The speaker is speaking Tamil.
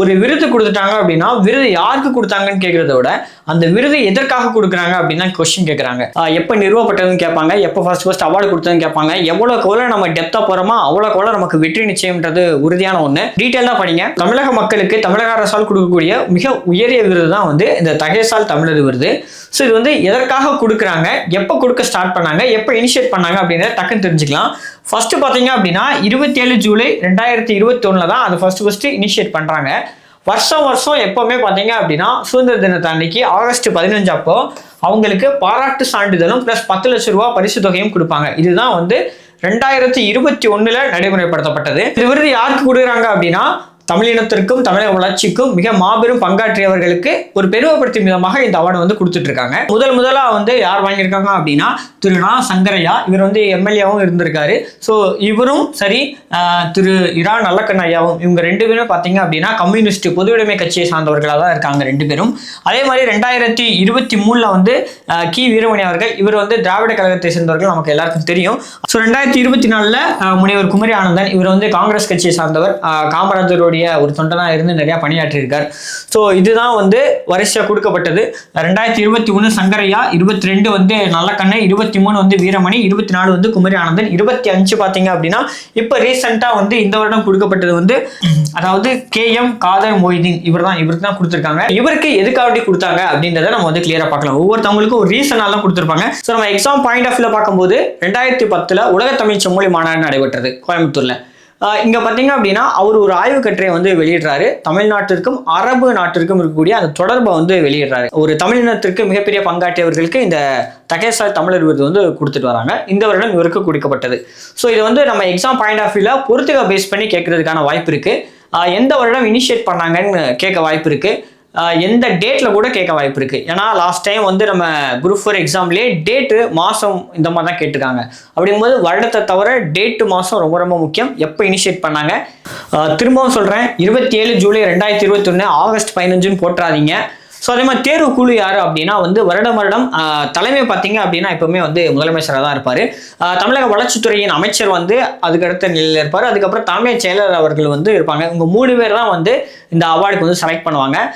ஒரு விருது கொடுத்துட்டாங்க அப்படின்னா விருது யாருக்கு கொடுத்தாங்கன்னு கேட்கறத விட அந்த விருது எதற்காக கொடுக்குறாங்க அப்படின்னா கொஸ்டின் கேட்குறாங்க. எப்போ நிறுவப்பட்டதுன்னு கேட்பாங்க எப்போ ஃபர்ஸ்ட் ஃபர்ஸ்ட் அவார்டு கொடுத்ததுன்னு கேட்பாங்க எவ்வளோ கோல நம்ம டெப்த்தாக போகிறோமோ அவ்வளோ கோல நமக்கு வெற்றி நிச்சயம்ன்றது உறுதியான ஒன்று டீட்டெயிலாக படிங்க. தமிழக மக்களுக்கு தமிழக அரசால் கொடுக்கக்கூடிய மிக உயரிய விருது தான் வந்து இந்த தகைசால் தமிழர் விருது. ஸோ இது வந்து எதற்காக கொடுக்குறாங்க எப்போ கொடுக்க ஸ்டார்ட் பண்ணாங்க எப்போ இனிஷியேட் பண்ணாங்க அப்படின்றத டக்குன்னு தெரிஞ்சுக்கலாம். ஃபர்ஸ்ட் பார்த்தீங்க அப்படின்னா இருபத்தி ஏழு ஜூலை ரெண்டாயிரத்தி இருபத்தி தான் அது ஃபர்ஸ்ட் ஃபர்ஸ்ட் இனிஷியேட் பண்ணுறாங்க வருஷம் வருஷம் எப்பவுமே பார்த்தீங்க அப்படின்னா சுதந்திர தினத்தை அன்னைக்கு ஆகஸ்ட் பதினஞ்சு அப்போ அவங்களுக்கு பாராட்டு சான்றிதழும் ப்ளஸ் பத்து லட்ச ரூபா பரிசு தொகையும் கொடுப்பாங்க. இதுதான் வந்து ரெண்டாயிரத்தி இருபத்தி ஒண்ணுல நடைமுறைப்படுத்தப்பட்டது. இந்த விருது யாருக்கு கொடுக்குறாங்க அப்படின்னா தமிழினத்திற்கும் தமிழக வளர்ச்சிக்கும் மிக மாபெரும் பங்காற்றியவர்களுக்கு ஒரு பெருமைப்படுத்தும் விதமாக இந்த அவார்டு வந்து கொடுத்துட்டு இருக்காங்க முதல் முதலா வந்து யார் வாங்கியிருக்காங்க அப்படின்னா திரு நா. சங்கரையா. இவர் வந்து எம்எல்ஏவும் இருந்திருக்காரு. ஸோ இவரும் சரி திரு இரா. நல்லக்கண்ணையாவும் இவங்க ரெண்டு பேரும் பார்த்தீங்க அப்படின்னா கம்யூனிஸ்ட் பொதுவுடைமை கட்சியை சார்ந்தவர்களாக தான் இருக்காங்க ரெண்டு பேரும். அதே மாதிரி ரெண்டாயிரத்தி இருபத்தி மூணுல வந்து கி. வீரமணி அவர்கள் இவர் வந்து திராவிட கழகத்தை சேர்ந்தவர்கள் நமக்கு எல்லாருக்கும் தெரியும். ஸோ ரெண்டாயிரத்தி இருபத்தி நாலில் முனைவர் குமரி ஆனந்தன் இவர் வந்து காங்கிரஸ் கட்சியை சார்ந்தவர். காமராஜர் காமராஜருடைய ஒரு தொண்டனாக இருந்து நிறையா பணியாற்றியிருக்கார். ஸோ இதுதான் வந்து வரிசையாக கொடுக்கப்பட்டது. ரெண்டாயிரத்தி இருபத்தி ஒன்று சங்கரையா இருபத்தி ரெண்டு வந்து நல்லக்கண்ணு இருபத்தி மூணு வந்து வீரமணி இருபத்தி நாலு வந்து குமரி ஆனந்தன் இருபத்தி அஞ்சு பார்த்தீங்க அப்படின்னா இப்போ ரீசெண்டாக வந்து இந்த வருடம் கொடுக்கப்பட்டது வந்து அதாவது கே எம் காதர் மொய்தீன். இவர் தான் இவருக்கு தான் கொடுத்துருக்காங்க. இவருக்கு எதுக்காக கொடுத்தாங்க அப்படின்றத நம்ம வந்து கிளியராக பார்க்கலாம். ஒவ்வொருத்தவங்களுக்கும் ஒரு ரீசனால கொடுத்துருப்பாங்க. ஸோ நம்ம எக்ஸாம் பாயிண்ட் ஆஃப் வியூவில் பார்க்கும்போது ரெண்டாயிரத்தி பத்தில் உலக தமிழ் செம்மொழி மாநாடு நடைபெற்றது கோயம்புத்தூர்ல. இங்க பாத்தீங்க அப்படின்னா அவர் ஒரு ஆய்வு கட்டுரையை வந்து வெளியிடுறாரு. தமிழ்நாட்டிற்கும் அரபு நாட்டிற்கும் இருக்கக்கூடிய அந்த தொடர்பை வந்து வெளியிடுறாரு. ஒரு தமிழினத்திற்கு மிகப்பெரிய பங்காற்றியவர்களுக்கு இந்த தகேசால் தமிழர் விருது வந்து கொடுத்துட்டு வராங்க. இந்த வருடம் இவருக்கு கொடுக்கப்பட்டது. ஸோ இது வந்து நம்ம எக்ஸாம் பாயிண்ட் ஆஃப் வியூல பொறுத்துக பேஸ் பண்ணி கேட்கறதுக்கான வாய்ப்பு இருக்கு. எந்த வருடம் இனிஷியேட் பண்ணாங்கன்னு கேட்க வாய்ப்பு இருக்கு. எந்த டேட்ல கூட கேட்க வாய்ப்பு இருக்கு. ஏன்னா லாஸ்ட் டைம் வந்து நம்ம குரூப் ஃபோர் எக்ஸாம்லேயே டேட்டு மாசம் இந்த மாதிரி தான் கேட்டிருக்காங்க. அப்படிங்கும்போது வருடத்தை தவிர டேட்டு மாசம் ரொம்ப ரொம்ப முக்கியம். எப்போ இனிஷியேட் பண்ணாங்க? திரும்பவும் சொல்றேன். இருபத்தி ஏழு ஜூலை ரெண்டாயிரத்தி இருபத்தி ஆகஸ்ட் பதினஞ்சுன்னு போட்டுறாதீங்க. ஸோ அதே மாதிரி தேர்வு குழு யார் அப்படின்னா வந்து வருடம் வருடம் தலைமை பார்த்தீங்க அப்படின்னா எப்பவுமே வந்து முதலமைச்சராக தான் இருப்பார். தமிழக வளர்ச்சித்துறையின் அமைச்சர் வந்து அதுக்கடுத்த நிலையில் இருப்பார். அதுக்கப்புறம் தலைமைச் செயலர் அவர்கள் வந்து இருப்பாங்க. இவங்க மூணு பேர் தான் வந்து இந்த அவார்டுக்கு வந்து செலக்ட் பண்ணுவாங்க.